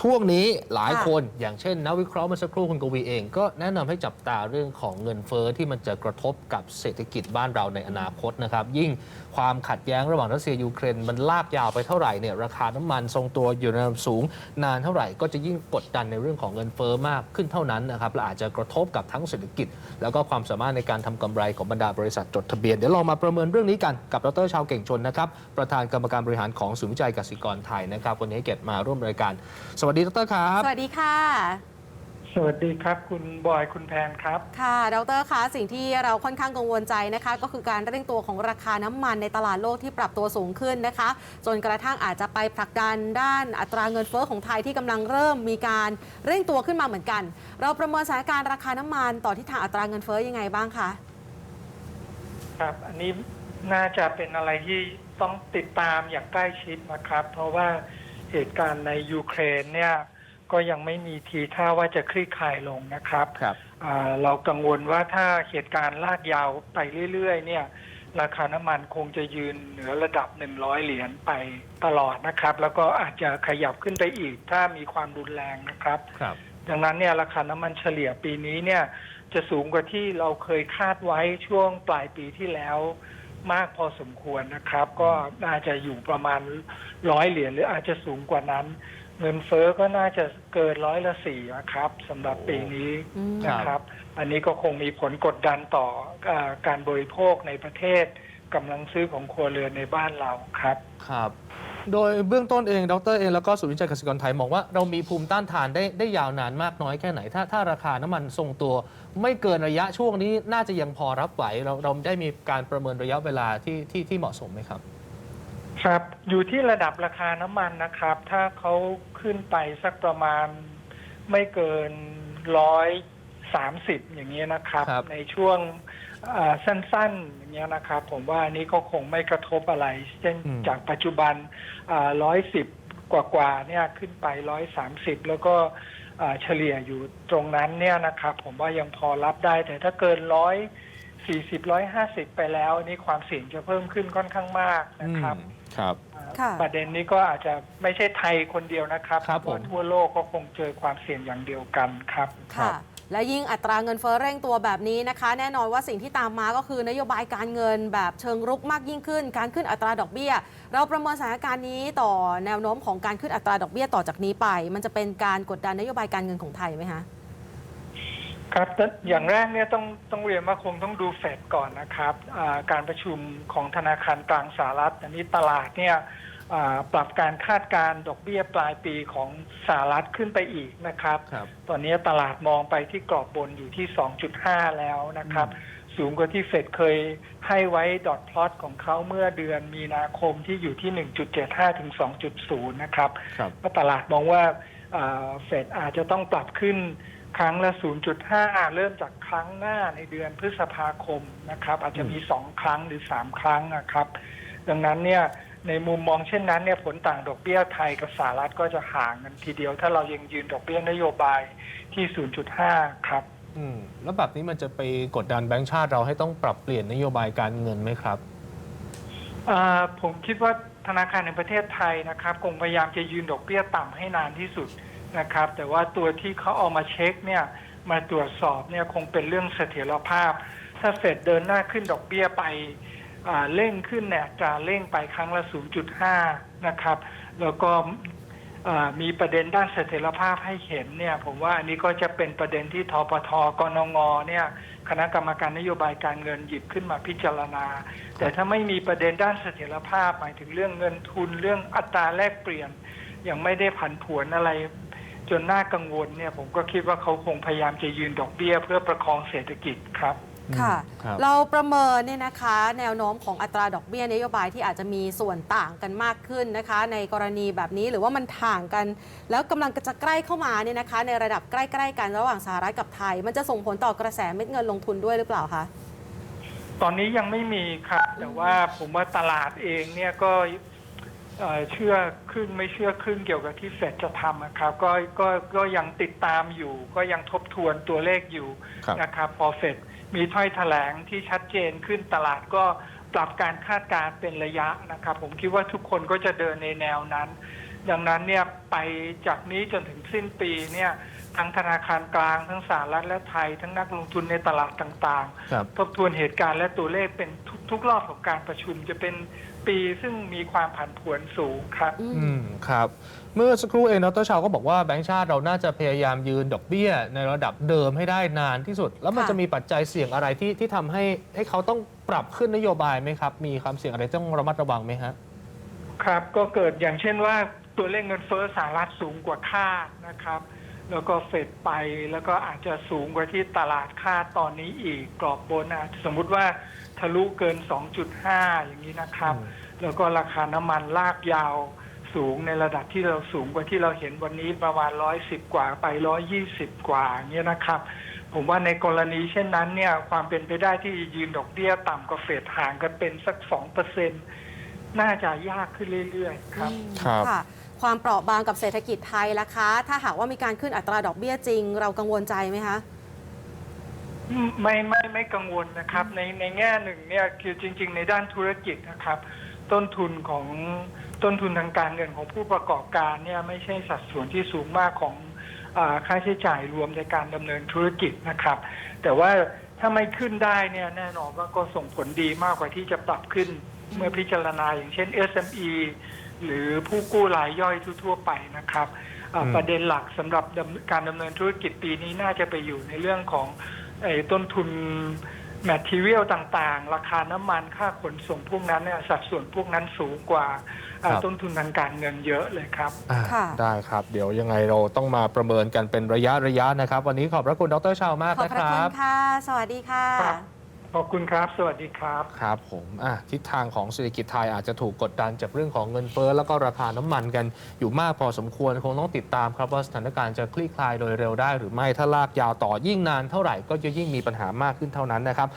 ช่วงนี้หลายค่ะคนอย่างเช่นนักวิเคราะห์เมื่อสักครู่คุณกวีเอง ก็แนะนำให้จับตาเรื่องของเงินเฟ้อที่มันจะกระทบกับเศรษฐกิจบ้านเราในอนาคตนะครับ ยิ่งความขัดแย้งระหว่างรัสเซียยูเครนมันลากยาวไปเท่าไหร่เนี่ยราคาน้ำมันทรงตัวอยู่ในระดับสูง นานเท่าไหร่ก็จะยิ่งกดดันในเรื่องของเงินเฟ้อมากขึ้นเท่านั้นนะครับและอาจจะกระทบกับทั้งเศรษฐกิจ แล้วก็ความสามารถในการทำกำไรของบรรดาบริษัทจดทะเบียนเดี๋ยวเรามาประเมินเรื่องนี้กันกับดรชาวเก่งชนนะครับประธานกรรมการบริหารของศูนย์วิจัยกสิกรไทยนะครับวันนี้ให้เกียรติมาร่วมรายการสวัสดีดรครับ สวัสดีค่ะ สวัสดีครับ คุณบอยคุณแพนครับ ค่ะดรคะสิ่งที่เราค่อนข้างกังวลใจนะคะ ก็คือการเร่งตัวของราคาน้ำมันในตลาดโลกที่ปรับตัวสูงขึ้นนะคะ จนกระทั่งอาจจะไปผลักดันด้านอัตราเงินเฟ้อของไทยที่กำลังเริ่มมีการเร่งตัวขึ้นมาเหมือนกัน เราประเมินสถานการณ์ราคาน้ำมันต่อทิศทางอัตราเงินเฟ้อยังไงบ้างคะครับ อันนี้น่าจะเป็นอะไรที่ต้องติดตามอย่างใกล้ชิดนะครับ เพราะว่า เหตุการณ์ในยูเครนเนี่ยก็ยังไม่มีทีท่าว่าจะคลี่คลายลงนะครับครับอ่าเรากังวลว่าถ้าเหตุการณ์ลากยาวไปเรื่อย ๆ เนี่ย ราคาน้ำมันคงจะยืนเหนือระดับ 100 เหรียญไปตลอดนะครับ แล้วก็อาจจะขยับขึ้นไปอีก ถ้ามีความรุนแรงนะครับครับ ดังนั้นเนี่ยราคาน้ำมันเฉลี่ยปีนี้เนี่ย จะสูงกว่าที่เราเคยคาดไว้ช่วงปลายปีที่แล้ว มากพอสมควรนะครับ ก็น่าจะอยู่ประมาณ ร้อยเหรียญหรืออาจจะสูงกว่านั้น เงินเฟ้อก็น่าจะเกินร้อยละสี่นะครับสำหรับปีนี้อืมนะครับ อันนี้ก็คงมีผลกดดันต่ออาการบริโภคในประเทศกำลังซื้อของครัวเรือนในบ้านเราครับครับ โดยเบื้องต้นเองดรเองแล้วก็ศูนย์วิจัยกสิกรไทยมองว่าเรามีภูมิต้านทานได้ได้ยาวนานมากน้อยแค่ไหน ถ้าถ้าราคาน้ำมันทรงตัว ไม่เกินระยะช่วงนี้น่าจะยังพอรับไหวเราเราได้มีการประเมินระยะเวลาที่ที่ที่เหมาะสมไหมครับ ครับอยู่ที่ระดับราคาน้ำมันนะครับ ถ้าเขาขึ้นไปสักประมาณไม่เกินร้อยสามสิบอย่างเงี้ยนะครับ ครับ ในช่วงอ่าสั้นๆอย่างเงี้ยนะครับ ผมว่าอันนี้ก็คงไม่กระทบอะไร เช่นจากปัจจุบันร้อยสิบกว่าๆเนี่ยขึ้นไปร้อยสามสิบแล้วก็อ่าเฉลี่ยอยู่ตรงนั้นเนี่ยนะครับ ผมว่ายังพอรับได้ แต่ถ้าเกินร้อยสี่สิบร้อยห้าสิบไปแล้วอันนี้ความเสี่ยงจะเพิ่มขึ้นค่อนข้างมากนะครับ อืม ครับ ค่ะ ประเด็นนี้ก็อาจจะไม่ใช่ไทยคนเดียวนะครับครับผมทั่วโลกก็คงเจอความเสี่ยงอย่างเดียวกันครับค่ะและยิ่งอัตราเงินเฟ้อเร่งตัวแบบนี้นะคะ แน่นอนว่าสิ่งที่ตามมาก็คือนโยบายการเงินแบบเชิงรุกมากยิ่งขึ้น การขึ้นอัตราดอกเบี้ย เราประเมินสถานการณ์นี้ต่อแนวโน้มของการขึ้นอัตราดอกเบี้ยต่อจากนี้ไป มันจะเป็นการกดดันนโยบายการเงินของไทยไหมคะ ครับแต่อย่างแรกเนี่ยต้องต้องเรียนว่าคงต้องดูเฟดก่อนนะครับอ่าการประชุมของธนาคารกลางสหรัฐ อันนี้ตลาดเนี่ยอ่าปรับการคาดการณ์ดอกเบี้ยปลายปีของสหรัฐขึ้นไปอีกนะครับครับตอนนี้ตลาดมองไปที่กรอบบนอยู่ที่ 2.5 แล้วนะครับ สูงกว่าที่เฟดเคยให้ไว้ดอทพลอตของเขาเมื่อเดือนมีนาคมที่อยู่ที่ 1.75 ถึง 2.0 นะครับครับก็ตลาดมองว่าอ่าเฟดอาจจะต้องปรับขึ้น ครั้งละ 0.5 เริ่มจากครั้งหน้าในเดือนพฤษภาคมนะครับ อาจจะมี 2 ครั้งหรือ 3 ครั้งนะครับ ดังนั้นเนี่ยในมุมมองเช่นนั้นเนี่ยผลต่างดอกเบี้ยไทยกับสหรัฐก็จะห่างกันทีเดียว ถ้าเรายังยืนดอกเบี้ยนโยบายที่ 0.5 ครับ อืมแล้วแบบนี้มันจะไปกดดันแบงก์ชาติเราให้ต้องปรับเปลี่ยนนโยบายการเงินไหมครับ อ่าผมคิดว่าธนาคารในประเทศไทยนะครับ คงพยายามจะยืนดอกเบี้ยต่ำให้นานที่สุด นะครับ แต่ว่าตัวที่เขาเอามาเช็คเนี่ยมาตรวจสอบเนี่ยคงเป็นเรื่องเสถียรภาพ ถ้าเฟดเดินหน้าขึ้นดอกเบี้ยไปเร่งขึ้นเนี่ยจะเร่งไปครั้งละ 0.5 นะครับ แล้วก็มีประเด็นด้านเสถียรภาพให้เห็นเนี่ย ผมว่าอันนี้ก็จะเป็นประเด็นที่ทปทกนงเนี่ย คณะกรรมการนโยบายการเงินหยิบขึ้นมาพิจารณา แต่ถ้าไม่มีประเด็นด้านเสถียรภาพหมายถึงเรื่องเงินทุนเรื่องอัตราแลกเปลี่ยนยังไม่ได้ผันผวนอะไร จนน่ากังวลเนี่ยผมก็คิดว่าเขาคงพยายามจะยืนดอกเบี้ย เพื่อประคองเศรษฐกิจครับ ค่ะ ครับ เราประเมินเนี่ยนะคะ แนวโน้มของอัตราดอกเบี้ยนโยบายที่อาจจะมีส่วนต่างกันมากขึ้นนะคะ ในกรณีแบบนี้หรือว่ามันห่างกัน แล้วกำลังจะใกล้เข้ามาเนี่ยนะคะ ในระดับใกล้ๆกันระหว่างสหรัฐกับไทย มันจะส่งผลต่อกระแสเม็ดเงินลงทุนด้วยหรือเปล่าคะ ตอนนี้ยังไม่มีครับ แต่ว่าผมว่าตลาดเองเนี่ยก็ เอ่อเชื่อครึ่งไม่เชื่อครึ่งเกี่ยวกับที่เฟดจะทำนะครับก็ก็ก็ยังติดตามอยู่ ก็ยังทบทวนตัวเลขอยู่ครับ นะครับพอเฟดมีถ้อยแถลงที่ชัดเจนขึ้นตลาดก็ปรับการคาดการณ์เป็นระยะนะครับ ผมคิดว่าทุกคนก็จะเดินในแนวนั้น ดังนั้นเนี่ยไปจากนี้จนถึงสิ้นปีเนี่ยทั้งธนาคารกลางทั้งสหรัฐและไทย ทั้งนักลงทุนในตลาดต่างครับๆทบทวนเหตุการณ์และตัวเลขเป็น ทุกทุกรอบของการประชุมจะเป็นปีซึ่งมีความผันผวนสูงครับอืมอืมครับ เมื่อสักครู่เองดรชาวก็บอกว่าแบงก์ชาติเราน่าจะพยายามยืนดอกเบี้ย ในระดับเดิมให้ได้นานที่สุด แล้วมันค่ะ จะมีปัจจัยเสี่ยงอะไรที่ที่ทำให้ให้เขาต้องปรับขึ้นนโยบายไหมครับ มีความเสี่ยงอะไรต้องระมัดระวังไหมฮะ ครับก็เกิดอย่างเช่นว่าตัวเลขเงินเฟ้อสหรัฐสูงกว่าคาดนะครับ แล้วก็เฟดไปแล้วก็อาจจะสูงกว่าที่ตลาดคาดตอนนี้อีกกรอบบนอาจจะสมมุติว่าทะลุเกิน 2.5 อย่างนี้นะครับอืมแล้วก็ราคาน้ำมันลากยาวสูงในระดับที่เราสูงกว่าที่เราเห็นวันนี้ประมาณ 110 กว่าไป 120 กว่าอย่างเงี้ยนะครับ ผมว่าในกรณีเช่นนั้นเนี่ยความเป็นไปได้ที่จะยืนดอกเบี้ยต่ำกว่าเฟดห่างกันเป็นสัก2%เปอร์เซ็นต์น่าจะยากขึ้นเรื่อยๆ ครับอืมครับ ความเปราะบางกับเศรษฐกิจไทยล่ะคะ ถ้าหากว่ามีการขึ้นอัตราดอกเบี้ยจริง เรากังวลใจไหมคะไม่ไม่ไม่กังวลนะครับ ในในแง่หนึ่งเนี่ยคือจริง ๆ ในด้านธุรกิจนะครับ ต้นทุนของต้นทุนทางการเงินของผู้ประกอบการเนี่ยไม่ใช่สัดส่วนที่สูงมากของอค่าใช้จ่ายรวมในการดำเนินธุรกิจนะครับ แต่ว่าถ้าไม่ขึ้นได้เนี่ยแน่นอนว่าก็ส่งผลดีมากกว่าที่จะปรับขึ้น เมื่อพิจารณาอย่างเช่น SME หรือผู้กู้รายย่อยทั่ว ๆ ไปนะครับอ่าอืมประเด็นหลักสำหรับดำการดำเนินธุรกิจปีนี้น่าจะไปอยู่ในเรื่องของไอ้ต้นทุนแมทเทียลต่างๆ ราคาน้ำมันค่าขนส่งพวกนั้นเนี่ยสัดส่วนพวกนั้นสูงกว่าอ่าครับต้นทุนทางการเงินเยอะเลยครับอ่าค่ะได้ครับ เดี๋ยวยังไงเราต้องมาประเมินกันเป็นระยะระยะนะครับ วันนี้ขอบพระคุณดรชาวมากขอบนะพคระรัคุบณค่ะ สวัสดีค่ะครับ ขอบคุณครับ สวัสดีครับ ครับผมอะทิศทางของเศรษฐกิจไทยอาจจะถูกกดดันจากเรื่องของเงินเฟ้อแล้วก็ราคาน้ำมันกันอยู่มากพอสมควรคงต้องติดตามครับว่าสถานการณ์จะคลี่คลายโดยเร็วได้หรือไม่ถ้าลากยาวต่อยิ่งนานเท่าไหร่ก็จะยิ่งมีปัญหามากขึ้นเท่านั้นนะครับ